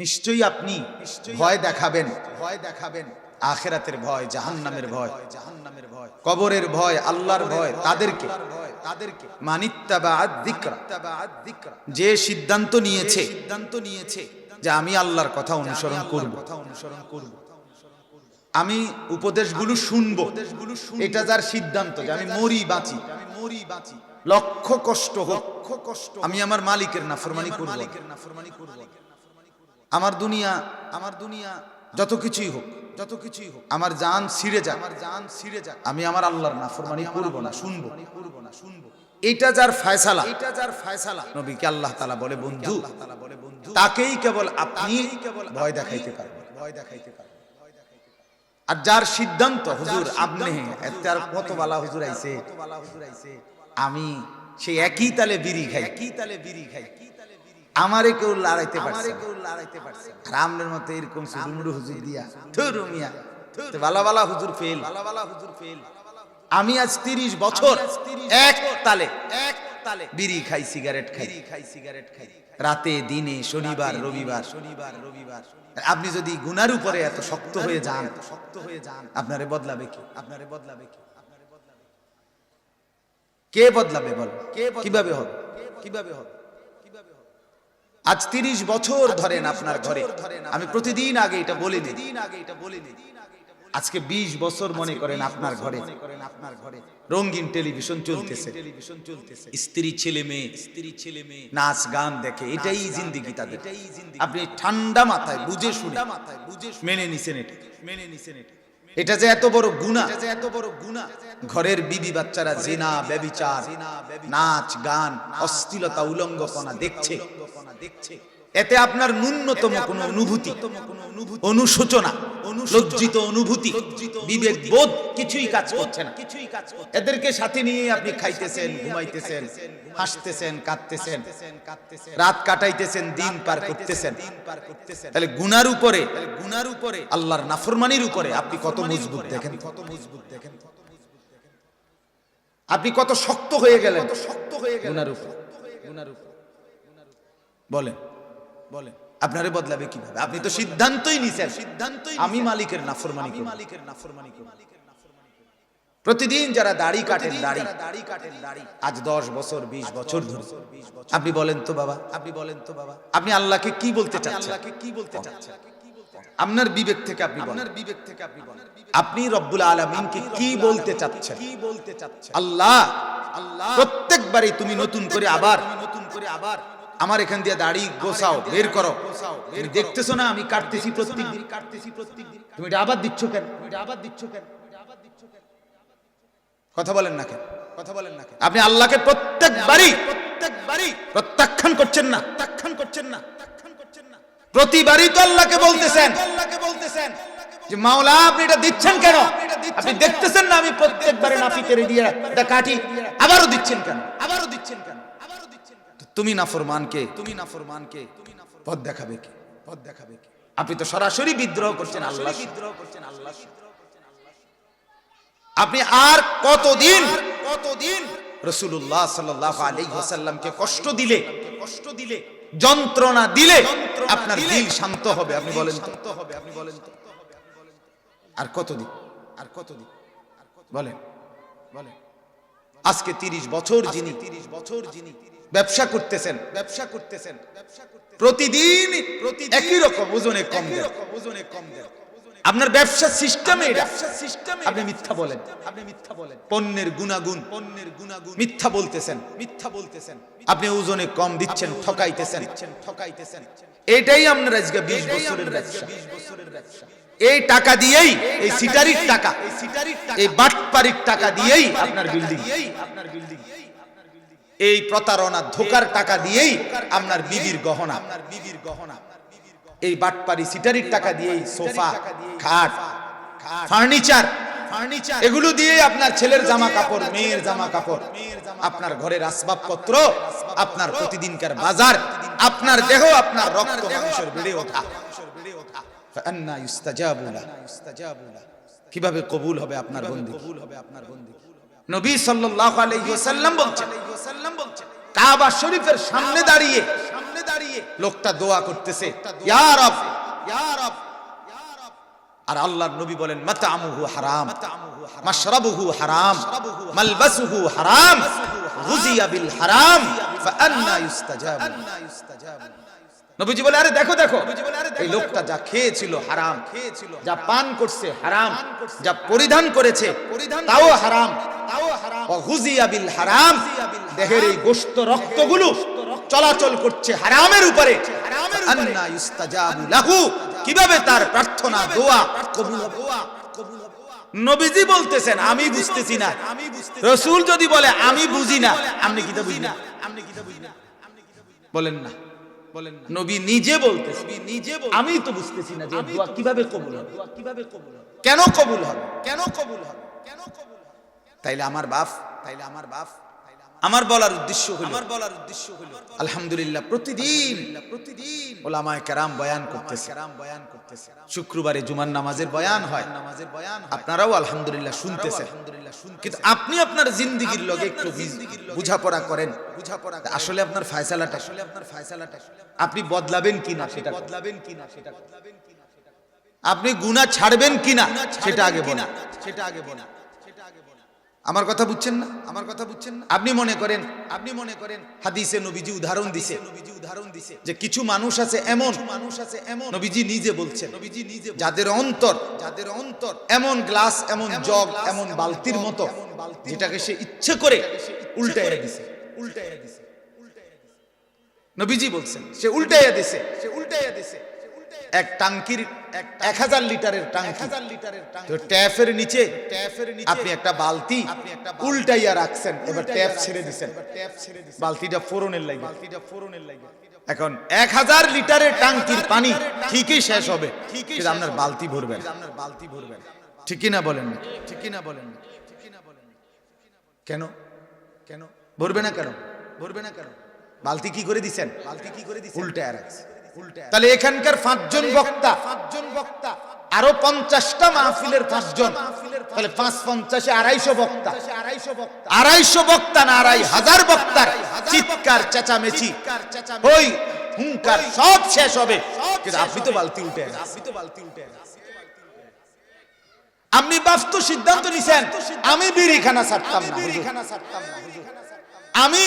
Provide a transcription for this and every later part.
নিশ্চয়ই আপনি ভয় দেখাবেন। ভয় দেখাবেন। আখেরাতের ভয় জাহান্নামের ভয় জাহান্নামের ভয়। কবরের ভয় আল্লাহর ভয় তাদেরকে। তাদেরকে। যে সিদ্ধান্ত নিয়েছে সিদ্ধান্ত নিয়েছে যে আমি আল্লাহর কথা অনুসরণ করব। কথা অনুসরণ করব। আমি উপদেশগুলো শুনব। এটা যার সিদ্ধান্ত যে আমি মরি বাঁচি। আমি মরি বাঁচি। লক্ষ কষ্ট হোক। লক্ষ কষ্ট আমি আমার মালিকের নাফরমানি করব। মালিকের নাফরমানি করব। আমার দুনিয়া আমার দুনিয়া যত কিছুই হোক যত কিছুই হোক আমার জান ছিঁড়ে যাক। আমার জান ছিঁড়ে যাক। আমি আমার আল্লাহর নাফরমানি করব না শুনব। করব না শুনব। এটা যার ফয়সালা। এটা যার ফয়সালা। নবীকে আল্লাহ তাআলা বলে বন্ধু আল্লাহ তাআলা বলে বন্ধু তাকেই কেবল আপনি কেবল ভয় দেখাইতে পারবেন। ভয় দেখাইতে পারবেন। আর যার সিদ্ধান্ত হুজুর আপনি এতে আর কত বালা হুজুর আইছে? আমি সেই একই তালে বিড়ি খাই। একই তালে বিড়ি খাই। আমারে কেউ লড়াইতে পারছে কেউ লড়াইতে পারছে আর আমনের মতো এরকম সুডুমুডু হুজুর দিয়া। থুরু মিয়া। বালা বালা হুজুর ফেল। বালা বালা হুজুর ফেল। আমি আজ তিরিশ বছর এক তালে এক তালে বিড়ি খাই সিগারেট খাই। খাই সিগারেট খাই। রাতে দিনে শনিবার রবিবার। শনিবার রবিবার। আপনি যদি গুনার উপরে এত শক্ত হয়ে যান শক্ত হয়ে যান। আপনারে বদলাবে কি? আপনারে বদলাবে কি? কে? বদলাবে বল? কে কীভাবে হবে? কীভাবে হবে? আজ তিরিশ বছর ধরেন আপনার ঘরে। আমি প্রতিদিন আগে এটা বলে দিন আগে এটা বলে আজকে ২০ বছর মনে করেন আপনার ঘরে। আপনার ঘরে। রঙিন টেলিভিশন চলতেছে। টেলিভিশন চলতেছে। স্ত্রী ছেলে মেয়ে। স্ত্রী ছেলে মেয়ে। নাচ গান দেখে এটাই জিন্দিগি তাদের। আপনি ঠান্ডা মাথায় বুঝে শুনে। মাথায় বুঝে মেনে নিছেন এটা। মেনে নিছেন এটা। এটা যে এত বড় গুণা এত বড় গুণা ঘরের বিবি বাচ্চারা জিনা, ব্যবিচার, নাচ, গান, অশ্লীলতা, উলঙ্গপনা দেখছে দেখছে। এতে আপনার ন্যূনতম কোনো অনুভূতি অনুশোচনা লজ্জিত অনুভূতি বিবেক বোধ কিছুই কাজ করছে না। কিছুই কাজ এদেরকে সাথে নিয়ে আপনি খাইতেছেন ঘুমাইতেছেন হাসতেছেন কাঁদতেছেন রাত কাটাইতেছেন দিন পার করতেছেন। তাহলে গুনার উপরে গুনার উপরে আল্লাহর নাফরমানির উপরে আপনি কত মজবুত দেখেন? কত মজবুত দেখেন? আপনি কত শক্ত হয়ে গেলেন শক্ত হয়ে গেলেন? গুনার উপর গুনার উপর। বলেন। বলেন আপনারে বদলাবে কীভাবে? আপনি তো সিদ্ধান্তই নিছেন। সিদ্ধান্তই আমি মালিকের নাফরমানি মালিকের নাফরমানি করি প্রতিদিন যারা দাড়ি কাটেন দাড়ি। দাড়ি কাটেন দাড়ি। আজ দশ বছর বিশ বছর ধরে। আপনি বলেন তো বাবা। আপনি বলেন তো বাবা। আপনি আল্লাহকে কি বলতে চাচ্ছেন? আল্লাহকে কি বলতে চাচ্ছেন? আপনার বিবেক থেকে আপনি আপনার বিবেক থেকে আপনি বলেন। আপনি রব্বুল আলমিনকে কি বলতে চাচ্ছেন? কি বলতে চাচ্ছেন? আল্লাহ! আল্লাহ! প্রত্যেকবারই তুমি নতুন করে আবার নতুন করে আবার আমার এখান দিয়ে দাড়ি গোসাও বের করো। তুমি দেখতেছো না আমি কাটতেছি প্রত্যেক দিন? কাটতেছি প্রত্যেক দিন। তুমি এটা আবার দিচ্ছ কেন? এটা আবার দিচ্ছ কেন? কথা বলেন না কেন? কথা বলেন না কেন? আপনি আল্লাহকে প্রত্যেকবারই প্রত্যেকবারই প্রত্যাখ্যান করছেন না। প্রত্যাখ্যান করছেন না। প্রত্যাখ্যান করছেন না। প্রতিবারই তো আল্লাহকে বলতেছেন। আল্লাহকে বলতেছেন। যে মাওলা আপনি এটা দিচ্ছেন কেন? আপনি দেখতেছেন না আমি প্রত্যেকবারে নাফিকে দিয়ে কাটি আবারও দিচ্ছেন কেন? আবারও দিচ্ছেন কেন? আবারও দিচ্ছেন কেন তুমি নাফরমানকে তুমি নাফরমানকে। পথ দেখাবে কি? পথ দেখাবে কি? আপনি তো সরাসরি বিদ্রোহ করছেন আল্লাহ বিদ্রোহ করছেন আল্লাহ আপনি আর কতদিন কতদিন রসুল্লাহ সাল্লাহ আলাইসাল্লামকে কষ্ট দিলে কষ্ট দিলে যন্ত্রণা দিলে আপনার দিল শান্ত হবে আপনি বলেন শান্ত হবে আপনি বলেন তো। আর কতদিন? আর কতদিন? বলেন বলেন। আজকে তিরিশ বছর যিনি তিরিশ বছর যিনি ব্যবসা করতেছেন। ব্যবসা করতেছেন প্রতিদিন একই রকম ওজনে কম ওজনে কম দেন। আপনার ব্যবসা সিস্টেমে ব্যবসা সিস্টেমে আপনি মিথ্যা বলেন। আপনি মিথ্যা বলেন। পণ্যের গুণাগুণ। পণ্যের গুণাগুণ। মিথ্যা বলতেছেন। মিথ্যা বলতেছেন। আপনি ওজনে কম দিচ্ছেন ঠকাইতেছেন। ঠকাইতেছেন। এটাই আপনার আজকে 20 বছরের ব্যবসা। 20 বছরের ব্যবসা। এই টাকা দিয়েই এই সিটারির টাকা এই বাটপারির টাকা দিয়েই আপনার বিল্ডিং আপনার বিল্ডিং এই প্রতারণা ধোকার টাকা দিয়েই আপনার বিবির গহনা আপনার বিবির গহনা এই বাটপারি সিটারির টাকা দিয়েই সোফা খাট ফার্নিচার ফার্নিচার এগুলো দিয়ে আপনার ছেলের জামা কাপড় মেয়ের জামা কাপড় আপনার ঘরের আসবাবপত্র আপনার প্রতিদিনকার বাজার আপনার দেহ আপনার রক্ত মাংসের বেড়ে ওঠা। ফান্না ইস্তাজাবু লা। কীভাবে কবুল হবে আপনার বন্দি? কবুল হবে আপনার বন্দি? নবী সাল্লাল্লাহু আলাইহি ওয়াসাল্লাম বলছেন কাবা শরীফের সামনে দাঁড়িয়ে সামনে দাঁড়িয়ে লোকটা দোয়া করতেছে ইয়া রব ইয়া রব। আর আল্লাহর নবী বলেন মাতামুহু হারাম মাশরাবুহু হারাম মালবাসুহু হারাম গুজিয়া বিল হারাম ফাআন্না ইউস্তাজাবু নবীজি বলে আরে দেখো দেখো। এই লোকটা যা খেয়েছিল হারাম খেয়েছিল যা পান করছে হারাম যা পরিধান করেছে তাও হারাম। তাও হারাম। গুজিয়া বিল হারাম। দেহের এই গোশত রক্তগুলো চলাচল করছে হারামের উপরে। আন্না ইউস্তাজাবু লাহু। কীভাবে তার প্রার্থনা দোয়া কবুল নবীজি বলতেছেন আমি বুঝতেছি না। রসুল যদি বলে আমি বুঝি না। আপনি কি বুঝি না। আপনি কি বুঝি না বলেন না। নবী নিজে বলতে নিজে আমি তো বুঝতেছি না যে দোয়া কীভাবে কবুল হবে। কীভাবে কবুল হবে। কেন কবুল হবে? কেন কবুল হবে? কেন কবুল হবে? তাইলে আমার বাপ তাইলে আমার বাপ আমার বলার উদ্দেশ্য হলো আমার বলার উদ্দেশ্য হলো আলহামদুলিল্লাহ প্রতিদিন প্রতিদিন ওলামায়ে কেরাম বয়ান করতেছে। কেরাম বয়ান করতেছে শুক্রবারে জুমার নামাজের বয়ান হয়। নামাজের বয়ান আপনারাও আলহামদুলিল্লাহ শুনতেছেন। আলহামদুলিল্লাহ কিন্তু আপনি আপনার জিন্দিগির লগে একটু বুঝাপড়া করেন। বুঝাপড়া আসলে আপনার ফায়সালাটা আসলে আপনার ফায়সালাটা আপনি বদলাবেন কিনা সেটা বদলাবেন কিনা সেটা আপনি গুনাহ ছাড়বেন কিনা সেটা আগে বলেন। সেটা আগে বলেন। আমার কথা বুঝছেন না? আমার কথা বুঝছেন না? আপনি মনে করেন আপনি মনে করেন হাদিসে নবীজি উদাহরণ দিছে। নবীজি উদাহরণ দিছে। যে কিছু মানুষ আছে এমন মানুষ আছে এমন। নবীজি নিজে বলছেন নবীজি নিজে যাদের অন্তর যাদের অন্তর এমন গ্লাস এমন জগ এমন বালতির মতো যেটাকে সে ইচ্ছে করে উল্টাইয়া দিছে। উল্টাইয়া দিছে। নবীজি বলছেন সে উল্টাইয়া দিছে। সে উল্টাইয়া দিছে। এক টাঙ্কির এক হাজার লিটারের টাঙ্কি। হাজার লিটারের তো ট্যাপের নিচে ট্যাপের নিচে আপনি একটা বালতি আপনি একটা উল্টাইয়া রাখছেন এবার ট্যাপ ছেড়ে দিছেন। ট্যাপ ছেড়ে দিছেন। বালতিটা ফোরনের লাগে বালতিটা ফোরনের লাগে এখন এক হাজার লিটারের টাঙ্কির পানি ঠিকই শেষ হবে ঠিকই আপনার বালতি ভরবেন। আপনার বালতি ভরবেন। ঠিকই না বলেন ঠিকই না বলেন ঠিকই না বলেন কেন? কেন? ভরবে না কেন? ভরবে না কেন? বালতি কি করে দিছেন? বালতি কি করে দিছেন? উল্টায় রাখছে। তাহলে এখানকার পাঁচজন বক্তা পাঁচজন বক্তা। আরও পঞ্চাশটা মাহফিলের পাঁচজন। তাহলে পাঁচ পঞ্চাশে আড়াইশো বক্তা। আড়াইশো বক্তা। আড়াইশো বক্তা না আড়াই হাজার বক্তার চিৎকার চেঁচামেচি। ওই হুঙ্কার সব শেষ হবে। কিন্তু আপনি তো বালতি উঠে আপনি তো বালতি উঠে আপনি বাস্তু সিদ্ধান্ত নিছেন। আমি বিড়িখানা ছাড়তাম না। আমি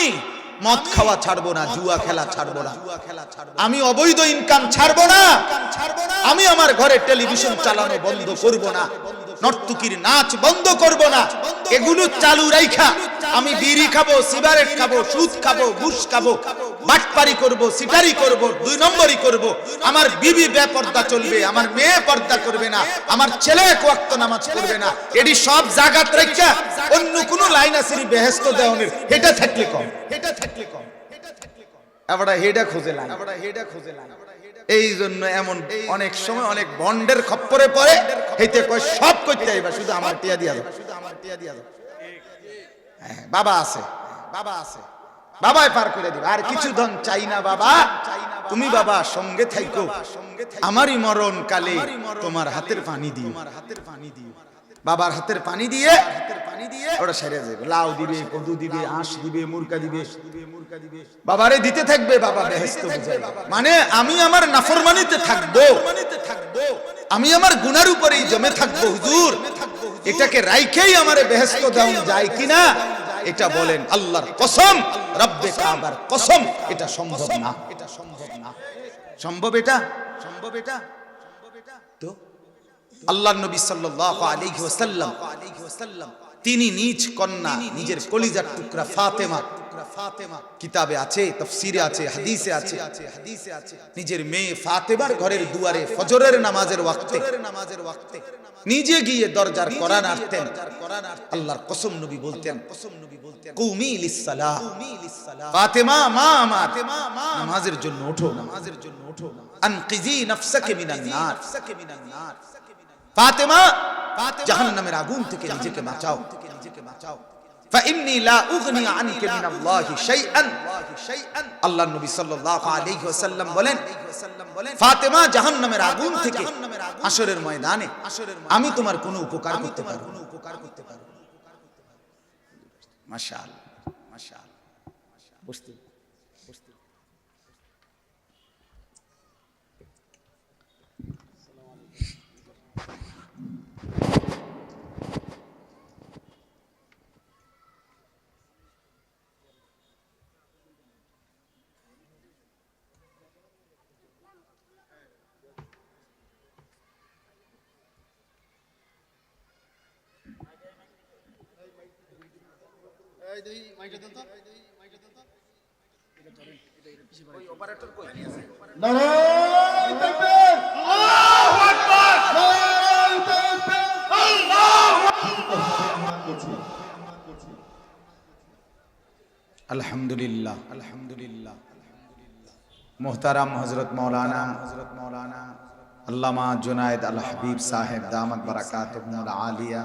মদ খাওয়া ছাড়বো না জুয়া খেলা ছাড়বো না আমি অবৈধ ইনকাম ছাড়বো না। আমি আমার ঘরে টেলিভিশন চালানো বন্ধ করব না। নর্তুকির নাচ বন্ধ করব না। এগুলো চালু রাইখা। আমি বিড়ি খাব সিগারেট খাব সুদ খাব ঘুষ খাব বাটপারি করব সিটারি করব দুই নম্বরই করব। আমার বিবি বেপর্দা চলবে আমার মেয়ে পর্দা করবে না আমার ছেলে এক ওয়াক্ত নামাজ পড়বে না। এটি সব জাগাত রাইখা। অন্য কোন লাইন আছে বেহেস্ত দেওয়ানের। এটা থাকলে কম। এটা থাকলে কম। এটা থাকলে কম। এবার হেডা খোঁজে লাইন। এবার হেডা খোঁজে লাইন। এই জন্য এমন অনেক সময় অনেক বন্ডের খপ্পরে পড়ে হেতে কয় সব করতে আইবা শুধু আমার টিয়া দিয়া দাও। শুধু আমার টিয়া দিয়া দাও হ্যাঁ, বাবা আছে বাবা আছে। বাবাই পার করে দিবে। আর কিছু ধন চাই না বাবা। তুমি বাবা সঙ্গে থাইকো। আমারই মরণ কালে তোমার হাতের পানি দিও তোমার হাতের পানি দিও। বাবার হাতের পানি দিয়ে হাতের পানি দিয়ে ওটা সেরে যাবে। লাউ দিবে কদু দিবে আঁশ দিবে মুরকা দিবে। মুরকা দিবে বাবারে দিতে থাকবে বাবা। বেহেস্ত মানে আমি আমার নাফরমানিতে থাকব। থাকব। আমি আমার গুনার উপরেই জমে থাকব হুজুর। এটাকে রাইখেই আমার বেহেস্ত দেওয়া যায় কিনা? এটা বলেন আল্লাহর কসম রব্বে কাবার কসম। এটা সম্ভব না। এটা সম্ভব না। সম্ভব এটা? সম্ভব এটা? আল্লাহ নবী সাল্লাল্লাহু আলাইহি ওয়াসাল্লাম তিনি নিজ কন্যা নিজের কলিজার টুকরা ফাতেমা কিতাবে আছে তাফসিরে আছে হাদিসে আছে হাদিসে আছে। নিজের মেয়ে ফাতেমার ঘরের দুয়ারে ফজরের নামাজের ওয়াক্তে। নামাজের ওয়াক্তে। নিজে গিয়ে দরজার কোরআন আনতেন আল্লাহর কসম নবী বলতেন কসম নবী বলতেন। কুমি লিসসালাহ ফাতেমা মা আমার নামাজের জন্য ওঠো নামাজের জন্য ওঠো আনকিজি নাফসাকে মিনান নার। ফাতেমা জাহান্নামের আগুন থেকে নিজেকে বাঁচাও। থেকে আসরের ময়দানে আমি তোমার কোন উপকার করতে পারব কোনো উপকার করতে পারব আলহামদুলিল্লাহ আলহামদুলিল্লাহ। মোহতারাম হজরত মৌলানা হজরত মৌলানা আল্লামা জুনায়দ আল হাবিব সাহেব দামত বারাকাত আলিয়া আলিয়া।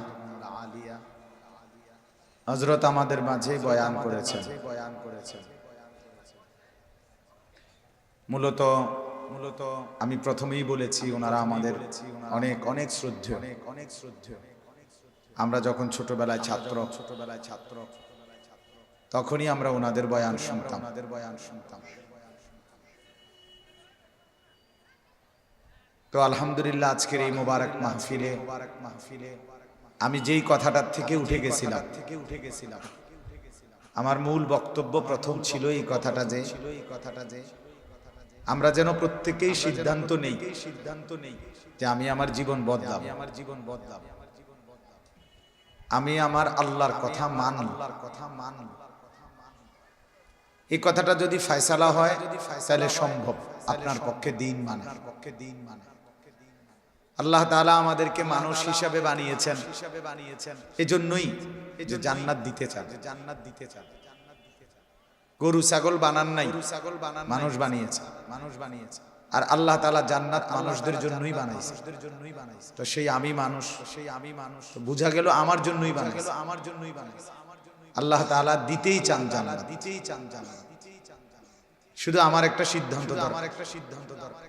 হজরত আমাদের মাঝে বয়ান করেছেন। বয়ান করেছেন মূলত মূলত আমি প্রথমেই বলেছি, ওনারা আমাদের অনেক অনেক শ্রদ্ধেয় অনেক অনেক শ্রদ্ধেয় আমরা যখন ছোটবেলায় ছাত্র ছোটবেলায় ছাত্র তখনই আমরা ওনাদের বয়ান শুনতাম। ওনাদের বয়ান শুনতাম তো আলহামদুলিল্লাহ, আজকের এই মোবারক মাহফিলে মোবারক মাহফিলে আমি যেই কথাটার থেকে উঠে গেছিলাম। থেকে উঠে গেছিলাম আমার মূল বক্তব্য প্রথম ছিল এই কথাটা যে ছিল এই কথাটা যে আমরা যেন প্রত্যেকেই সিদ্ধান্ত নেই সিদ্ধান্ত নেই যে আমি আমার জীবন বদলাম আমার জীবন বদলাম আমি আমার আল্লাহর কথা মান। আল্লাহর কথা মান এই কথাটা যদি ফয়সালা হয় যদি তাহলে সম্ভব। আপনার পক্ষে দিন মানে পক্ষে দিন মানে। আল্লাহ তাআলা আমাদেরকে মানুষ হিসাবে বানিয়েছেন। হিসাবে বানিয়েছেন এজন্যই যে জান্নাত দিতে চান। জান্নাত দিতে চান গরু, ছাগল বানান নাই ছাগল বানান মানুষ বানিয়েছে। মানুষ বানিয়েছে আর আল্লাহ তাআলা জান্নাত মানুষদের জন্যই বানাইছে। জন্যই বানাইছে তো সেই আমি মানুষ। সেই আমি মানুষ বোঝা গেল আমার জন্যই বানাইছে। আমার জন্যই বানাইছে আল্লাহ তাআলা দিতেই চান জান্নাত। দিতেই চান জান্নাত শুধু আমার একটা সিদ্ধান্ত আমার একটা সিদ্ধান্ত দরকার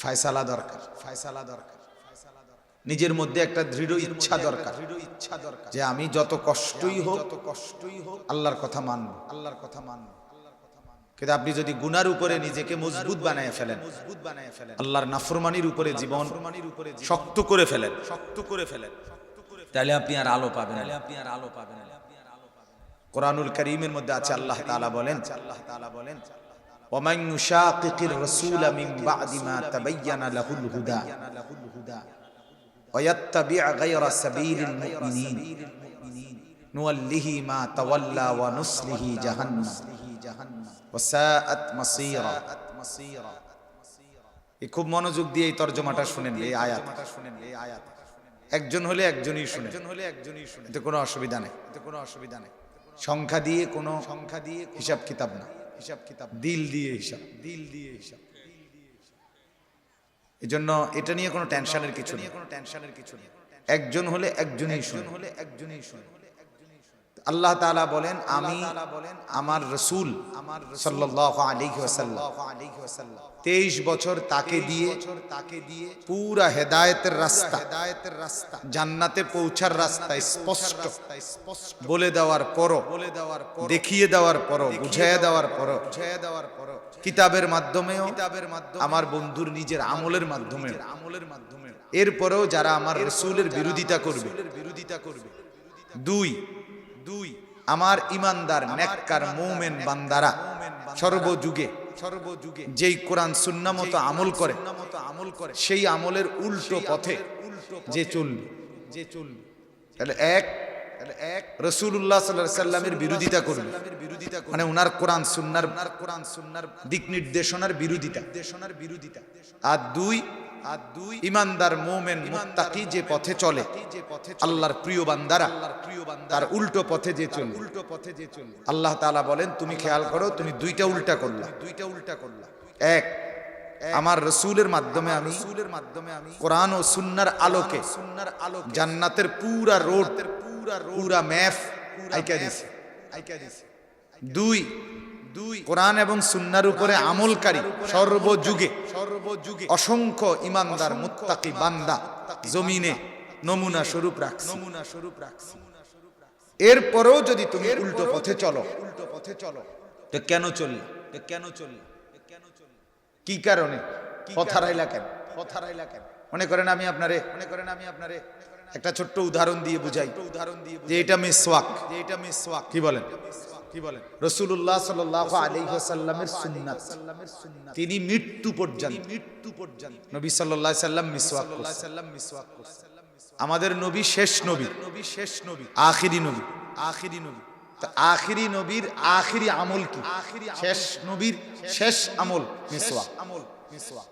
ফায়সালা দরকার। ফয়সালা দরকার। নিজের মধ্যে একটা দৃঢ় ইচ্ছা দরকার। ইচ্ছা দরকার যে আমি যত কষ্টই হোক যত কষ্টই হোক আল্লাহর কথা মানব। আল্লাহর কথা মানব কিন্তু আপনি যদি গুনার উপরে নিজেকে মজবুত বানায় ফেলেন মজবুত বানায় ফেলেন আল্লাহর নাফরমানির উপরে জীবন উপরে শক্ত করে ফেলেন শক্ত করে ফেলেন তাহলে আপনি আর আলো পাবেন তাহলে আপনি আর আলো পাবেন কোরআনুল করিমের মধ্যে আছে আল্লাহ তাআলা বলেন আল্লাহ তাআলা বলেন ওমাইন শাকিকির রাসূলা মিন বাদি মা তাবায়্যানা লাহুল হুদা। ويتبع غير سبيل المؤمنين نوله ما تولى ونصله جهنم وساءت مصيرا এই খুব মনোযোগ দিয়ে এই তর্জমাটা শুনেন এই আয়াত শুনেন এই আয়াত একজন হলে একজনই শুনে একজন হলে একজনই শুনে এতে কোনো অসুবিধা নেই এতে কোনো অসুবিধা নেই সংখ্যা দিয়ে কোনো সংখ্যা দিয়ে হিসাব কিতাব না হিসাব কিতাব দিল দিয়ে হিসাব দিল দিয়ে হিসাব এই জন্য এটা নিয়ে কোনো টেনশনের কিছু নেই কোনো টেনশনের কিছু নেই। একজন হলে একজনই শুন হলে একজনই শুনে আল্লাহ তাআলা বলেন আমি বলেন আমার রসুল আমার আলাইহি ওয়াসাল্লাম 23 বছর তাকে দিয়ে তাকে দিয়ে পুরা হেদায়েতের রাস্তা হেদায়েতের রাস্তা জান্নাতে পৌঁছার রাস্তা স্পষ্ট স্পষ্ট বলে দেওয়ার পরও বলে দেওয়ার পর দেখিয়ে দেওয়ার পরও বুঝিয়ে দেওয়ার পর বুঝিয়ে দেওয়ার পরও কিতাবের মাধ্যমেও কিতাবের মাধ্যমে আমার বন্ধুর নিজের আমলের মাধ্যমে আমলের মাধ্যমে এরপরেও যারা আমার রসুলের বিরোধিতা করবে বিরোধিতা করবে দুই দুই আমার ইমানদার নেককার মৌমেন বান্দারা। সর্বযুগে সর্বযুগে। যেই কোরআন সুন্না মতো আমল করে আমল করে সেই আমলের উল্টো পথে যে চলবে। যে চলবে। তাহলে এক এক রসুল্লাহ সাল্লামের বিরোধিতা করবে। বিরোধিতা মানে উনার কোরআন সুন্নার কোরআন সুন্নার দিক নির্দেশনার বিরোধিতা। নির্দেশনার বিরোধিতা। আর দুই আর দুই ইমানদার মোমেন মুত্তাকি যে পথে চলে যে পথে আল্লাহর প্রিয় বান্দারা বান্দার উল্টো পথে যে চলে। উল্টো পথে যে চলে। আল্লাহ তাআলা বলেন তুমি খেয়াল করো তুমি দুইটা উল্টা করলা। দুইটা উল্টা করলা। এক আমার রসুলের মাধ্যমে আমি রসুলের মাধ্যমে আমি কোরআন ও সুন্নার আলোকে সুন্নার আলোকে জান্নাতের পুরা রোড পুরা পুরা ম্যাপ আইকা দিছে। আইকা দিছে। দুই কোরআন এবং সুন্নার উপরে আমলকারী সর্বযুগে সর্বযুগে অসংখ্য ইমানদার মুত্তাকি বান্দা জমিনে নমুনা স্বরূপ রাখছি। নমুনা স্বরূপ রাখছি। এরপরেও যদি তুমি উল্টো পথে চলো। উল্টো পথে চলো। তো কেন চললে? তো কেন চললে? কেন চললে কি কারণে? পথারাইলা কেন? পথারাইলা কেন? মনে করেন আমি আপনারে মনে করেন আমি আপনারে একটা ছোট্ট উদাহরণ দিয়ে বুঝাই। উদাহরণ দিয়ে যে এটা মিসওয়াক। যে এটা মিসওয়াক। কি বলেন? কি বলেন? রসুল্লাহ সাল্লাহ আলাইসাল্লামের সুন্নাত। তিনি মৃত্যু পর্যন্ত। মৃত্যু পর্যন্ত। নবী সাল্লাহ সাল্লাম মিসওয়াক সাল্লাম মিসওয়াক আমাদের নবী শেষ নবী। নবী শেষ নবী। আখিরি নবী। আখিরি নবী। আখিরি নবীর আখিরি আমল কি? শেষ নবীর শেষ আমল মিসওয়াক। আমল। মিসওয়াক।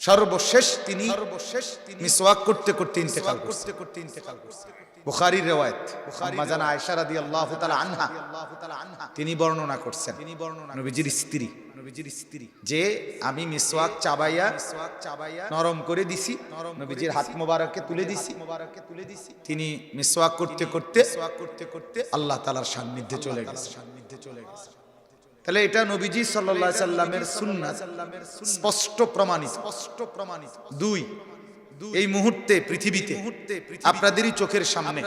সর্বশেষ তিনি সর্বশেষ তিনি মিসওয়াক করতে করতে ইন্তেকাল করতে করতে ইন্তেকাল করছে বুখারীর রিওয়ায়াত আম্মা জানা আয়েশা রাদিয়াল্লাহু তাআলা আনহা। তিনি বর্ণনা করছেন তিনি বর্ণনা নবীজির স্ত্রী। নবীজির স্ত্রী। যে আমি মিসওয়াক চাবাইয়া মিসওয়াক চাবাইয়া নরম করে দিছি নবীজির হাত মোবারককে তুলে দিছি। মোবারককে তুলে দিছি। তিনি মিসওয়াক করতে করতে মিসওয়াক করতে করতে আল্লাহ তাআলার সান্নিধ্যে চলে গেছে। সান্নিধ্যে চলে গেছে। তাহলে এটা নবীজি সাল্লাল্লাহু আলাইহি সাল্লামের সুন্নাত। স্পষ্ট প্রমাণিত। স্পষ্ট প্রমাণিত। দুই এই মুহূর্তে পৃথিবীতে আপনাদেরই চোখের সামনে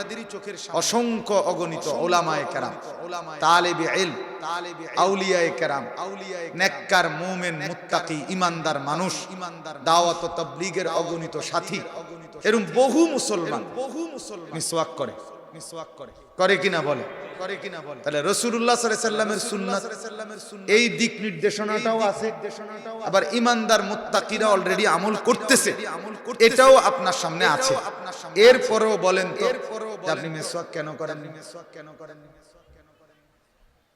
অসংখ্য অগণিত ওলামায়ে কেরাম তালেবি এল আউলিয়ায়ে কেরাম নেককার মুমিন মুত্তাকি ইমানদার মানুষ ইমানদার দাওয়াত ও তাবলীগের অগণিত সাথী এরকম বহু মুসলমান বহু মুসলমান মিসওয়াক করে। মিসওয়াক করে করে কিনা বলে? করে কিনা বলে। তাহলে আলাইহি সাল্লামের সুন্নাত এই দিক নির্দেশনাটাও আছে। আবার ইমানদার মুত্তাকিরা অলরেডি আমল করতেছে। এটাও আপনার সামনে আছে। এরপরেও বলেন তো আপনি মিসওয়াক কেন করেন মিসওয়াক কেন করেন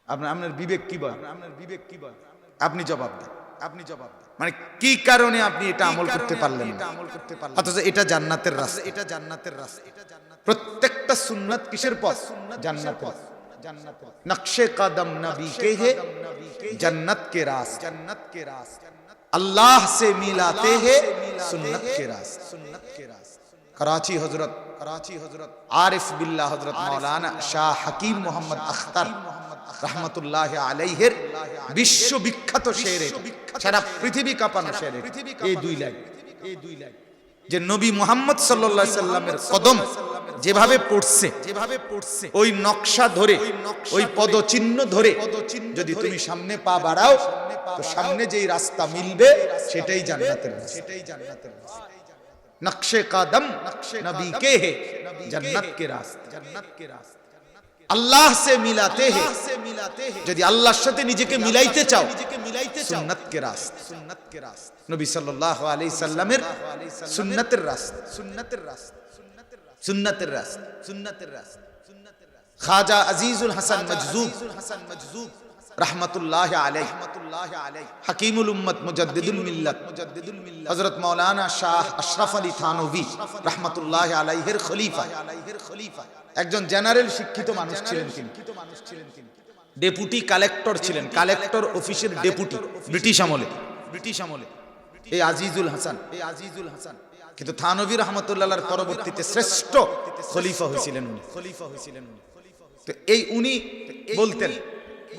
আপনার আপনার বিবেক কি বলে আপনার বিবেক কি বলে আপনি জবাব দেন। আপনি জবাব দেন। মানে কি কারণে আপনি এটা আমল করতে পারলেন না? আমল করতে পারলেন অথচ এটা জান্নাতের রাস্তা। এটা জান্নাতের রাস্তা। এটা জান্নাত প্রত্যেকটা সুন্নাত কিসের পথ জান্নাতের জান্নাতের নকশে কদম নবী के है जन्नत के रास जन्नत के रास अल्लाह से मिलाते हैं सुन्नत के रास सुन्नत के रास कराची हजरत कराची हजरत आरिफ बिल्ला हजरत मौलाना शाह हकीम मोहम्मद अख्तर রহমতুল্লাহ আলাইহের বিশ্ববিখ্যাত শের সারা পৃথিবী কাঁপানো শের এই দুই লাইন এই দুই লাইন যে নবী মোহাম্মদ সাল্লা সাল্লামের কদম যেভাবে পড়ছে যেভাবে পড়ছে ওই নকশা ধরে ওই পদচিহ্ন ধরে যদি তুমি সামনে পা বাড়াও তো সামনে যেই রাস্তা মিলবে সেটাই জান্নাতের সেটাই জান্নাতের নকশে কাদম নবী কে হে? জান্নাত কে রাস্তা? জান্নাত কে রাস্তা? আল্লাহ সে মিলাতে হে। যদি আল্লাহর সাথে নিজেকে মিলাইতে চাও নিজেকে মিলাইতে সুন্নাত কে রাস্তা। সুন্নাত কে রাস্তা। নবী সাল্লাল্লাহু আলাইহি সাল্লামের সুন্নাতের রাস্তা। সুন্নাতের রাস্তা। সুন্নাতের রাস্তা। সুন্নাতের রাস্তা। খাজা আজিজুল হাসান মজজুব হাসান মজজুব রহমতুল্লাহ আলাই হাকিমুল উম্মত, মুজাদ্দিদুল মিল্লাত মুজাদ্দিদুল মিল্লাত। হযরত মাওলানা শাহ আশরাফ আলী থানভী, রহমতুল্লাহ আলাইহির খলিফা। আলাইহির খলিফা একজন জেনারেল শিক্ষিত মানুষ ছিলেন তিনি। ডেপুটি কালেক্টর ছিলেন, কালেক্টর অফিসের ডেপুটি, ব্রিটিশ আমলে। ব্রিটিশ আমলে। এই আজিজুল হাসান এই আজিজুল হাসান। কিন্তু থানভী রহমতুল্লাহর পরবর্তীতে শ্রেষ্ঠ খলিফা হয়েছিলেন উনি খলিফা হয়েছিলেন উনি। তো এই উনি বলতেন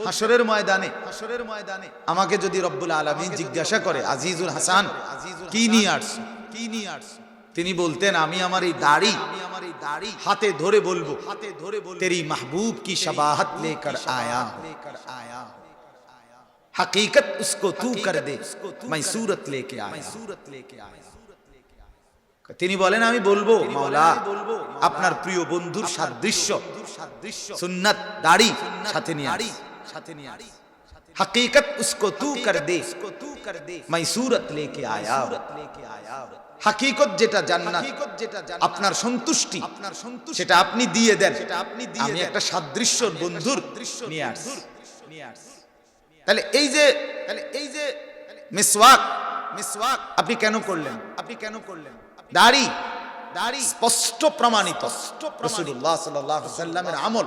হাসরের ময়দানে হাসরের ময়দানে আমাকে যদি রব্বুল আলমী জিজ্ঞাসা করে আজিজুল হাসান কি নিয়ে আসছো কি নিয়ে আসছো তিনি বলতেন আমি আমার এই দাড়ি আমি আমার এই দাড়ি হাতে ধরে বলবো হাতে ধরে বলবো তেরি মাহবুব কি शबाहत लेकर आया लेकर आया हकीकत उसको तू कर दे मैं सूरत लेके आया सूरत लेके आया তিনি বলেন আমি বলবো মাওলা আপনার প্রিয় বন্ধুর সাদৃশ্য সুন্নাত দাড়ি সাথে নিয়ে আস সাথে নিয়ে আস हकीकत उसको तू कर दे तू कर दे मैं सूरत लेके आया लेके आया হাকিকত যেটা জান্নাত যেটা আপনার সন্তুষ্টি আপনার সন্তুষ্টি সেটা আপনি দিয়ে দেন সেটা আপনি দিয়ে আমি একটা সাদৃশ্য বন্ধুর নিয়ে আস নিয়ে আস তাহলে এই যে তাহলে এই যে মিসওয়াক মিসওয়াক আপনি কেন করলেন আপনি কেন করলেন দাড়ি দাড়ি স্পষ্ট প্রমাণিত রাসূলুল্লাহ সাল্লাল্লাহু আলাইহি সাল্লামের আমল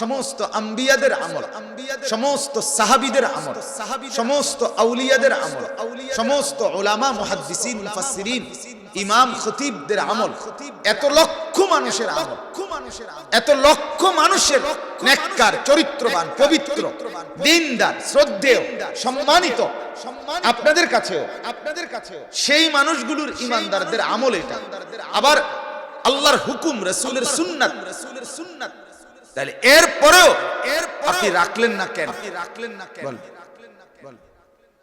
সমস্ত আম্বিয়াদের আমল, সমস্ত সাহাবীদের আমল, সমস্ত আউলিয়াদের আমল, সমস্ত উলামা, মুহাদ্দিসিন, মুফাসসিরিন, ইমাম খতিবদের আমল, এত লক্ষ মানুষের আমল, এত লক্ষ মানুষের নেককার, চরিত্রবান, পবিত্র, দিনদার, শ্রদ্ধেয়, সম্মানিত, আপনাদের কাছেও আপনাদের কাছেও সেই মানুষগুলোর ইমানদারদের আমল এটা। আবার আল্লাহর হুকুম রসুলের সুন্নাত রসুলের সুন্নাত তাহলে এরপরেও এর আপনি রাখলেন না কেন? আপনি রাখলেন না কেন?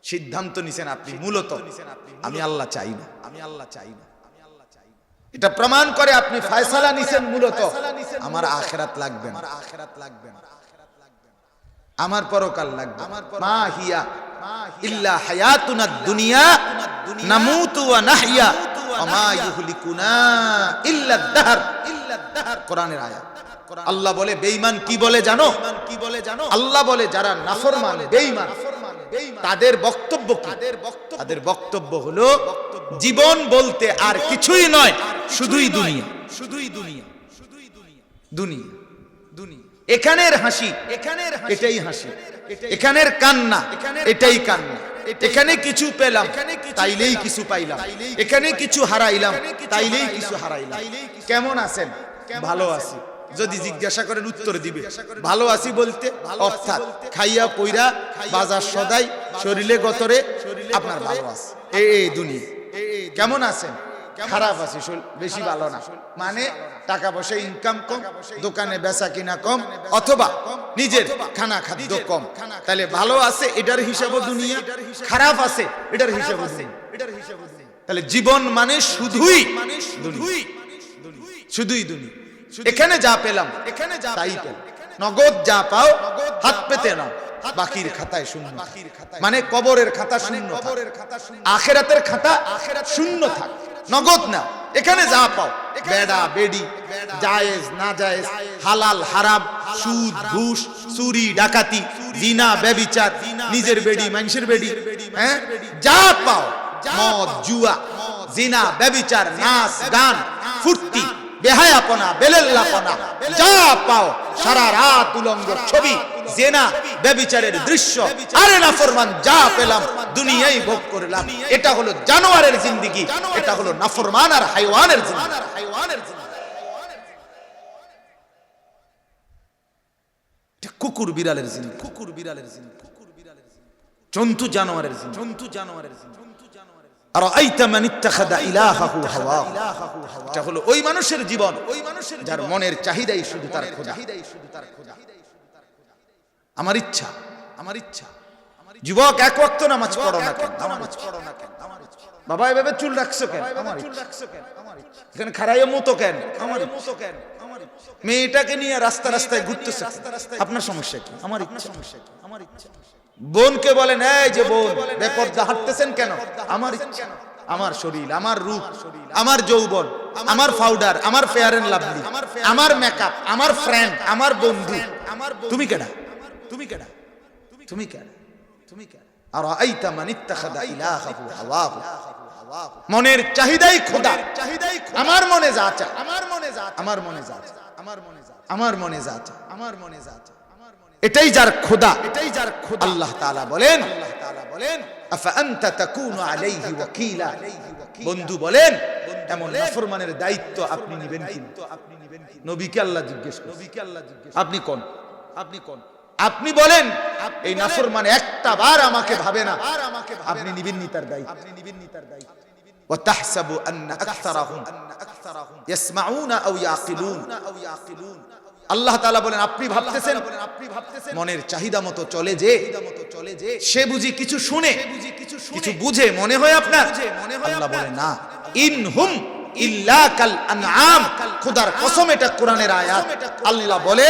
সিদ্ধান্ত নিছেন আপনি মূলত। আমি আল্লাহ চাই না। আমি আল্লাহ চাই না। এটা প্রমাণ করে আপনি ফয়সালা নিছেন মূলত। আমার আখেরাত লাগবে আমার আখেরাত লাগবে না। আমার পরকাল লাগবে আমার মা হিয়া ইল্লা হায়াতুনা দুনিয়া। নামুতু ওয়া নাহইয়া। ওয়া মা ইহলিকুনা ইল্লা দাহর ইল্লা দাহর কোরআনের আয়াত। আল্লাহ বলে বেঈমান কি বলে জানো? কি বলে জানো? আল্লাহ বলে যারা নাফরমান বেঈমান তাদের বক্তব্য কি? তাদের বক্তব্য। হলো জীবন বলতে আর কিছুই নয় শুধুই দুনিয়া। শুধুই দুনিয়া। শুধুই দুনিয়া। দুনিয়া। দুনিয়া। এখানের হাসি এখানের এটাই হাসি। এখানের কান্না এটাই কান্না এখানে কিছু পেলাম তাইলেই কিছু পাইলাম। এখানে কিছু হারাইলাম তাইলেই কিছু হারাইলাম। কেমন আছেন? ভালো আছি। যদি জিজ্ঞাসা করেন উত্তর দিবে। ভালো আছি বলতে অর্থাৎ খাইয়া পইরা বাজার সদাই শরীরে গতরে আপনার ভালো আছে। এই এই দুনিয়া। কেমন আছেন? খারাপ আছি বেশি ভালো না। মানে টাকা পয়সা ইনকাম কম দোকানে বেচা কিনা কম অথবা নিজের খানা খাদ্য কম। তাহলে ভালো আছে এটার হিসাবও দুনিয়া? খারাপ আছে এটার হিসাবও দুনিয়া? এটার হিসাবও তাহলে জীবন মানে শুধুই দুনিয়া। শুধুই দুনিয়া। এখানে যা পেলাম এখানে যা তাই পেলাম। নগদ যা পাও হাত পেতে নাও। বাকির খাতায় শূন্য মানে কবরের খাতা শূন্য কবরের খাতা আখেরাতের খাতা আখেরাত শূন্য থাক। নগদ না। এখানে যা পাও। বেডা বেডি জায়েজ না জায়েজ। হালাল হারাম সুদ ঘুষ চুরি ডাকাতি জিনা ব্যবিচার নিজের বেডি মানুষের বেডি হ্যাঁ? যা পাও। মদ জুয়া জিনা ব্যবিচার নাচ গান ফুর্তি বেহায়াপনা বেলেল্লাপনা যা পাও সারা রাত উলঙ্গ ছবি জেনা ব্যবিচারের দৃশ্য আরে না ফরমান যা পেলাম দুনিয়াই ভোগ করলাম। এটা হলো জানোয়ারের জিন্দিগি এটা হলো নাফরমান আর হাইওয়ানের জিন্দিগি। কুকুর বিড়ালের জিন্দিগি। কুকুর বিড়ালের জিন্দিগি। কুকুর বিড়ালের জিন্দিগি। জন্তু জানোয়ারের জিন্দিগি। জন্তু জানোয়ারের জিন্দিগি। আর আইতা ইত্তাখাদা ইলাহাহু হাওয়া। এটা হলো ওই মানুষের জীবন ওই মানুষের যার মনের চাহিদাই শুধু তার খোদা। শুধু তার খোদা আমার ইচ্ছা আমার ইচ্ছা। যুবক এক ওয়াক্ত নামাজ পড়ো না কেন? নামাজ পড়ো না কেন? বাবা এভাবে চুল রাখছো কেন? আমার চুল রাখছো কেন? আমার এখানে খারাইয়ে মতো কেন? আমার মতো কেন? আমার মেয়েটাকে নিয়ে রাস্তা রাস্তায় ঘুরতেছে আপনার সমস্যা কি? আমার ইচ্ছা। সমস্যা কি? আমার ইচ্ছা। বোনকে বলেন এই যে বোন বেপর্দা হাঁটতেছেন কেন? আমার আমার শরীর আমার রূপ আমার যৌবন আমার পাউডার আমার ফেয়ার এন্ড লাভলি আমার মেকআপ আমার ফ্রেন্ড আমার বন্ধু। আমার তুমি কেডা? তুমি কেডা? তুমি কেডা? তুমি কেডা? আর আইতা মান ইত্তাখাদা ইলাহাহু হাওয়াহু। মনের চাহিদাই খোদা। চাহিদাই আমার মনে যা চায়। আমার মনে যা আমার মনে যা চায়, আমার মনে যা আমার মনে যা চায়, আমার মনে যা এটাই যার খোদা এটাই যার খোদা আল্লাহ তাআলা বলেন আল্লাহ তাআলা বলেন আফা আনতা তাকুনু আলাইহি ওয়াকিলা বন্ধু বলেন এমন নাফরমানের দায়িত্ব আপনি নেবেন কি আপনি নেবেন কি নবীকে আল্লাহ জিজ্ঞেস নবীকে আল্লাহ জিজ্ঞেস আপনি কোন আপনি কোন আপনি বলেন এই নাফরমান একটা বার আমাকে ভাবে না আর আমাকে আপনি নিবেন নি তার দায়িত্ব আপনি নিবেন নি তার দায়িত্ব وتحسب أن أكثرهم يسمعون أو يعقلون আল্লাহ তাআলা বলেন আপনি ভাবতেছেন আপনি ভাবতেছেন মনের চাহিদা মতো চলে যে চলে যে সে বুঝি কিছু শুনে বুঝি কিছু বুঝে মনে হয় আপনার? আল্লাহ বলে না। ইনহুম ইল্লা কাল আনআম। খোদার কসম এটা কোরআনের আয়াত। আল্লাহ বলে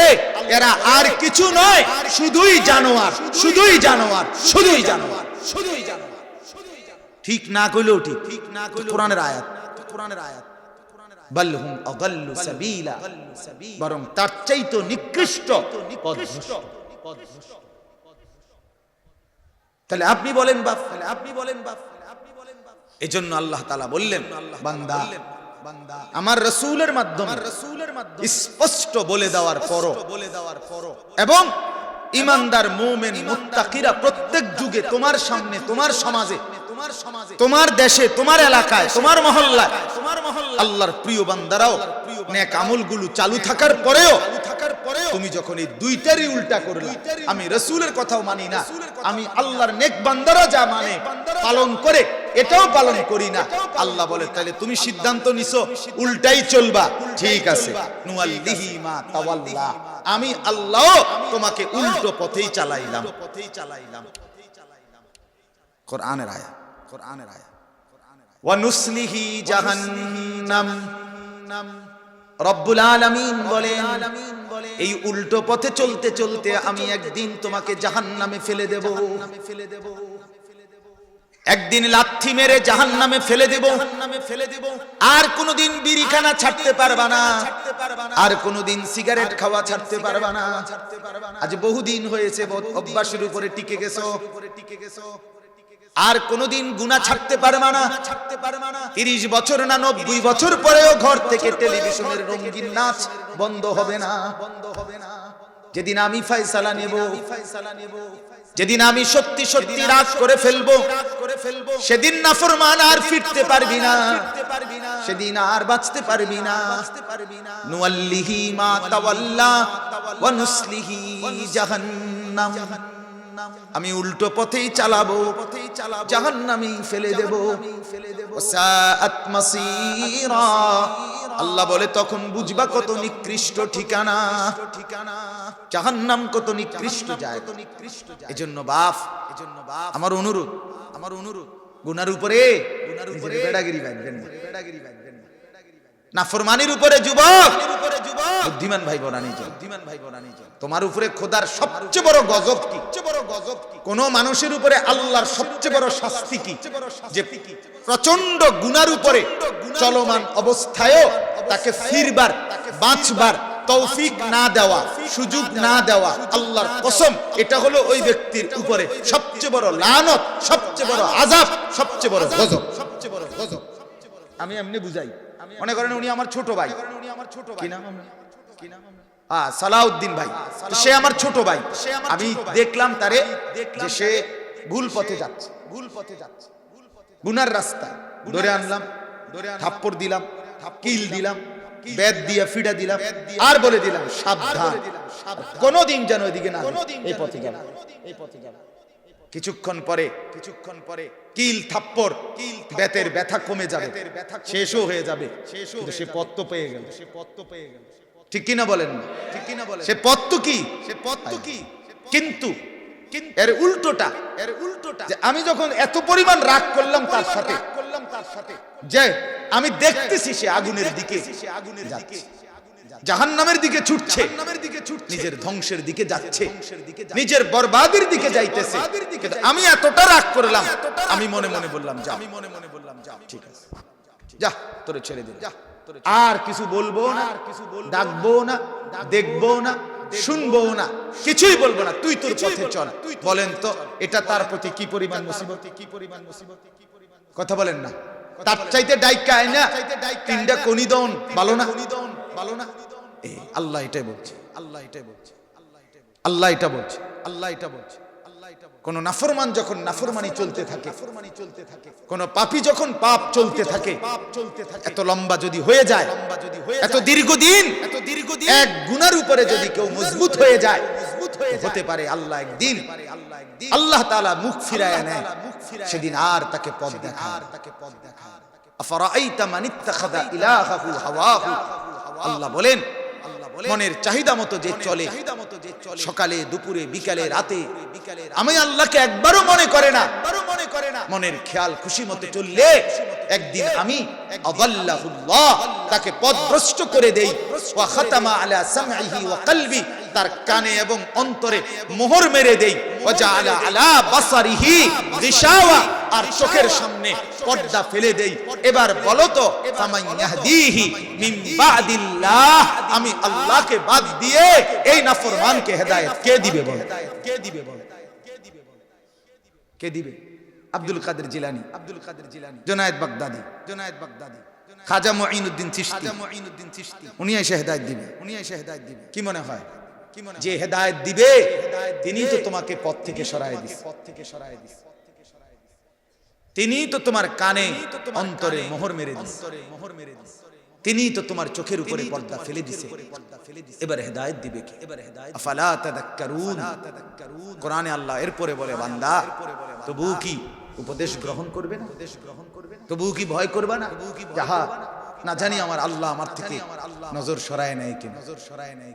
এরা আর কিছু নয় শুধুই জানোয়ার শুধুই জানোয়ার শুধুই জানোয়ার। শুধুই জানোয়ার ঠিক না কইলেও ঠিক। ঠিক না কইলেও কোরআনের আয়াত কোরআনের আয়াত। সাবিলা। বরং তার চাইতো নিকৃষ্ট তাহলে আপনি বলেন বাপ, তাহলে আপনি বলেন বাপ। আল্লাহ তাআলা বললেন, বান্দা, আমার রসুলের মাধ্যমে রসুলের মাধ্যমে স্পষ্ট বলে দেওয়ার পরও বলে দেওয়ার পরও এবং ইমানদার মুমিন মুত্তাকিরা প্রত্যেক যুগে তোমার সামনে, তোমার সমাজে তোমার সমাজে তোমার দেশে তোমার এলাকায় তোমার মহল্লায় তোমার মহল্লা আল্লাহর প্রিয় বান্দারাও নেক আমলগুলো চালু থাকার পরেও তুমি যখন এই দুইটারই উল্টা করলে আমি রসুলের কথাও মানি না আমি আল্লাহর নেক বান্দারা যা মানে পালন করে এটাও পালন করি না। আল্লাহ বলে তাহলে তুমি সিদ্ধান্ত নিছো উল্টাই চলবা। ঠিক আছে। আমি আল্লাহ তোমাকে উল্টো পথেই চালাইলাম। পথেই চালাইলাম। কোরআনের আয়া কোরআনের আয়া ওয়ানুসলিহি জাহান্নাম। রব্বুল আলামিন বলেন, এই উল্টো পথে চলতে চলতে আমি একদিন তোমাকে জাহান্নামে ফেলে দেব। ফেলে দেব একদিন লাথি মেরে জাহান নামে ফেলে দেব। আর কোনোদিন বিড়িখানা ছাড়তে পারবা না। আর কোনোদিন সিগারেট খাওয়া ছাড়তে পারবা না। আজ বহুদিন হয়েছে অভ্যাসের উপরে টিকে গেছো টিকে গেছো। আর কোনোদিন গুণা ছাড়তে পারবা না। ছাড়তে পারবা না। তিরিশ বছর না নব্বই বছর পরেও ঘর থেকে টেলিভিশনের রঙিন নাচ বন্ধ হবে না। বন্ধ হবে না। যেদিন আমি ফাইসালা নেব ফাইসালা নেব যেদিন আমি সত্যি সত্যি রাগ করে ফেলব সেদিন নাফরমান আর ফিরতে পারবি না। সেদিন আর বাঁচতে পারবি না। বাঁচতে পারবি না। নুয়াল্লিহি মা তাওয়াল্লা ওয়া নুসলিহি জাহান্নাম। আমি উল্টো পথেই চালাবো পথেই চালাবো জাহান্নামি ফেলে দেব আল্লাহ বলে, তখন বুঝবা কত নিকৃষ্ট ঠিকানা ঠিকানা জাহান্নাম কত নিকৃষ্ট যায়। কত নিকৃষ্ট যায় এজন্য বাপ এজন্য বাপ আমার অনুরোধ আমার অনুরোধ, গুনার উপরে গুনার উপরে বেড়াগিরি বাঁধবেন না। বেড়াগিরি বাঁধবেন না নাফরমানির উপরে যুবক। বুদ্ধিমান ভাই বোনা নিজে বুদ্ধিমান ভাই বোনা নিজে তোমার উপরে খোদার সবচেয়ে বড় গজব কি? সবচেয়ে বড় গজব কি? কোন মানুষের উপরে আল্লাহর সবচেয়ে বড় শাস্তি কি? যে প্রচণ্ড গুনার উপরে চলমান অবস্থায়ও তাকে ফিরবার বাঁচবার তৌফিক না দেওয়া সুযোগ না দেওয়া আল্লাহর কসম এটা হলো ওই ব্যক্তির উপরে সবচেয়ে বড় লানত সবচেয়ে বড় আজাব সবচেয়ে বড় গজব। সবচেয়ে বড় গজব। আমি এমনি বুঝাই। মনে করেন উনি আমার ছোট ভাই। কি নাম কি নাম হ্যাঁ সালাউদ্দিন ভাই। সে আমার ছোট ভাই। আমি দেখলাম তারে যে সে ভুল পথে যাচ্ছে। ভুল পথে যাচ্ছে। গুনার রাস্তা ধরে আনলাম থাপ্পড় দিলাম কিল দিলাম বেদ দিয়ে ফিডা দিলাম আর বলে দিলাম সাবধান। কোনোদিন যেন ওইদিকে না এই পথে গেল এই পথে গেল কিছুক্ষণ পরে কিছুক্ষণ পরে কিল থাপ্পর কিল বেতের ব্যথা কমে যাবে। শেষও হয়ে যাবে। সে পথ তো পেয়ে গেল। সে পথ তো পেয়ে গেল। ঠিক কিনা বলেন? ঠিক কিনা বলেন? সে পথ তো কি? সে পথ তো কি? কিন্তু এর উল্টোটা এর উল্টোটা যে আমি যখন এত পরিমাণ রাগ করলাম তার সাথে করলাম তার সাথে যে আমি দেখতেছি সে আগুনের দিকে। সে আগুনের দিকে। জাহান্নামের দিকে ছুটছে। নিজের ধ্বংসের দিকে যাচ্ছে। নিজের বরবাদের দিকে যাইতেছে। আমি এতটা রাগ করলাম। আমি মনে মনে বললাম যা আমি মনে মনে বললাম যা ঠিক আছে। যা তোরে ছেড়ে দিন যা আর কিছু বলব না আর কিছু ডাকবো না দেখব না শুনব না কিছুই বলব না। তুই তোর পথে চল। বলেন তো এটা তার প্রতি কি পরিমাণ মুসিবত? কি পরিমাণ মুসিবত? কথা বলেন না। তার চাইতে ডাইকা আয় না তিনটা কনিদন ভালো না? ভালো না? এই আল্লাহ এটাই বলছে আল্লাহ এটাই বলছে আল্লাহ এটা বলছে আল্লাহ এটা বলছে কোন নাফরমান যখন নাফরমানি চলতে থাকে চলতে থাকে কোন পাপী যখন পাপ চলতে থাকে পাপ চলতে থাকে এত লম্বা যদি হয়ে যায় লম্বা যদি হয়ে এত দীর্ঘদিন এত দীর্ঘদিন এক গুনার উপরে যদি কেউ মজবুত হয়ে যায় মজবুত হয়ে হতে পারে আল্লাহ একদিন আল্লাহ একদিন আল্লাহ তাআলা মুখ ফিরায় নেয় সেদিন আর তাকে পথ দেখায় আর তাকে পথ দেখায় আফারাআইতা মান ইত্তাখাযা ইলাহাহু হাওয়াহু? আল্লাহ বলেন মনের চাহিদা মতো যে চলে সকালে দুপুরে বিকালে রাতে আমি আল্লাহকে একবারও মনে করে না। মনে মনের খেয়াল খুশি মতো চললে একদিন আমি তাকে পথভ্রষ্ট করে দেই। ওয়া খাতামা আলা সামঈহি ওয়া কলবি তার কানে এবং অন্তরে মোহর মেরে দেই। ওয়া আলা বাসারিহি গিশাওয়া আর চোখের সামনে পর্দা ফেলে দেই। এবার বলো তো আমি আল্লাহকে বাদ দিয়ে এই নাফরমানকে হেদায়েত কে দিবে বল? কে দিবে বল? কে দিবে? আব্দুল কাদের জিলানি। আব্দুল কাদের জিলানি। জুনায়েদ বাগদাদি। জুনায়েদ বাগদাদি। খাজা মুঈনুদ্দিন চিশতি। খাজা মুঈনুদ্দিন চিশতি। উনি এসে হেদায়েত দিবে। উনি এসে হেদায়েত দিবে। কি মনে হয়? কি মনে যে হেদায়েত দিবে তিনি তো তোমাকে পথ থেকে সরায় দিবে পথ থেকে সরায় দিবে তিনি তো তোমার কানে অন্তরে মোহর মেরে মোহর মেরে তিনি তো তোমার চোখের উপরে পর্দা ফেলে দিছে। এবার হেদায়েত দিবে কি? এবার হেদায়েত আফালা তাদাক্কারুন। কোরআনে আল্লাহ এরপরে বলে বান্দা তবু কি উপদেশ গ্রহণ করবে না? উপদেশ গ্রহণ করবে না। তবু কি ভয় করবে না? যাহা না? জানি আমার আল্লাহ আমার থেকে নজর সরায় নেয় কি নজর সরায় কি